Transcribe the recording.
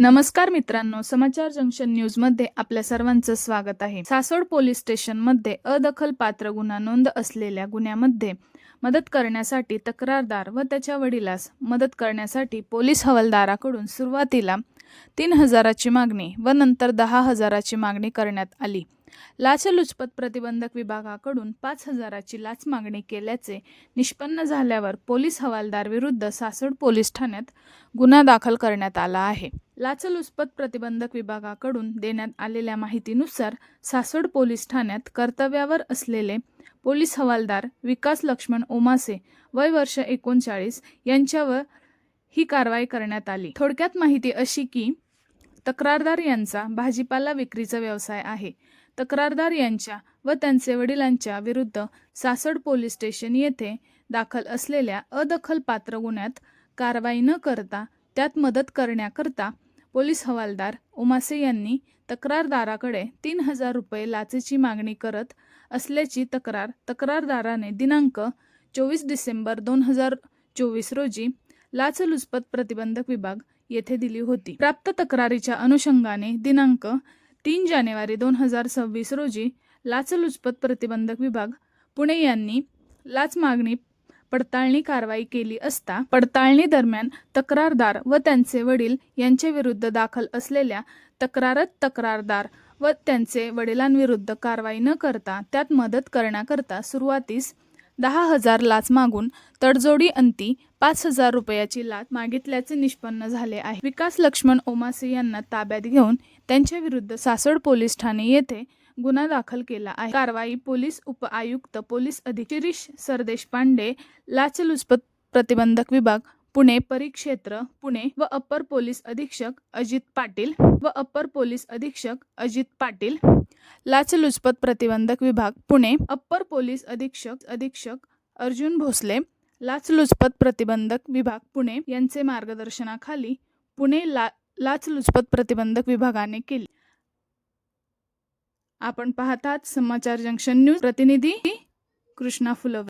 नमस्कार मित्रांनो समाचार जंक्शन न्यूजमध्ये आपल्या सर्वांचं स्वागत आहे. सासोड पोलीस स्टेशनमध्ये अदखल पात्र गुन्हा नोंद असलेल्या गुन्ह्यामध्ये मदत करण्यासाठी तक्रारदार व त्याच्या वडिलास मदत करण्यासाठी पोलीस हवालदाराकडून सुरुवातीला तीन हजाराची मागणी व नंतर दहा हजाराची मागणी करण्यात आली. लाचलुचपत प्रतिबंधक विभागाकडून पाच हजाराची लाच मागणी केल्याचे निष्पन्न झाल्यावर पोलीस हवालदार विरुद्ध सासोड पोलीस ठाण्यात गुन्हा दाखल करण्यात आला आहे. लाचलुचपत प्रतिबंधक विभागाकडून देण्यात आलेल्या माहितीनुसार सासवड पोलीस ठाण्यात कर्तव्यावर असलेले पोलीस हवालदार विकास लक्ष्मण ओमासे वय वर्ष एकोणचाळीस यांच्यावर ही कारवाई करण्यात आली. थोडक्यात माहिती अशी की तक्रारदार यांचा भाजीपाला विक्रीचा व्यवसाय आहे. तक्रारदार यांच्या व त्यांचे वडिलांच्या विरुद्ध सासड पोलीस स्टेशन येथे दाखल असलेल्या अदखलपात्र गुन्ह्यात कारवाई न करता त्यात मदत करण्याकरता पोलीस हवालदार उमासे यांनी तक्रारदाराकडे तीन हजार रुपये लाचेची मागणी करत असल्याची तक्रार तक्रारदाराने दिनांक चोवीस डिसेंबर दोन हजार चोवीस रोजी लाचलुचपत प्रतिबंधक विभाग येथे दिली होती. प्राप्त तक्रारीच्या अनुषंगाने दिनांक तीन जानेवारी दोन हजार सव्वीस रोजी लाचलुचपत प्रतिबंधक विभाग पुणे यांनी लाच मागणी पडताळणी कारवाई केली असता पडताळणी दरम्यान तक्रारदार व त्यांचे वडील यांच्या विरुद्ध दाखल असलेल्या तक्रारत तक्रारदार व त्यांचे वडिलांविरुद्ध कारवाई न करता त्यात मदत करण्याकरता सुरुवातीस दहा हजार लाच मागून तडजोडी अंती पाच हजार रुपयाची लाच मागितल्याचे निष्पन्न झाले आहे. विकास लक्ष्मण ओमासे यांना ताब्यात घेऊन त्यांच्या विरुद्ध सासवड पोलीस ठाणे येथे गुन्हा दाखल केला आहे. कारवाई पोलीस उप आयुक्त पोलीस अधिक शिरीष सरदेश पांडे लाचलुचपत प्रतिबंधक विभाग पुणे परिक्षेत्र पुणे व अप्पर पोलीस अधीक्षक अजित पाटील व अप्पर पोलीस अधीक्षक अजित पाटील. लाचलुचपत प्रतिबंधक विभाग पुणे. अप्पर पोलीस अधीक्षक अधीक्षक अर्जुन भोसले. लाचलुचपत प्रतिबंधक विभाग पुणे. यांचे मार्गदर्शनाखाली पुणे ला लाचलुचपत प्रतिबंधक विभागाने केली. आपण पाहतात समाचार जंक्शन न्यूज प्रतिनिधी कृष्णा फुलव.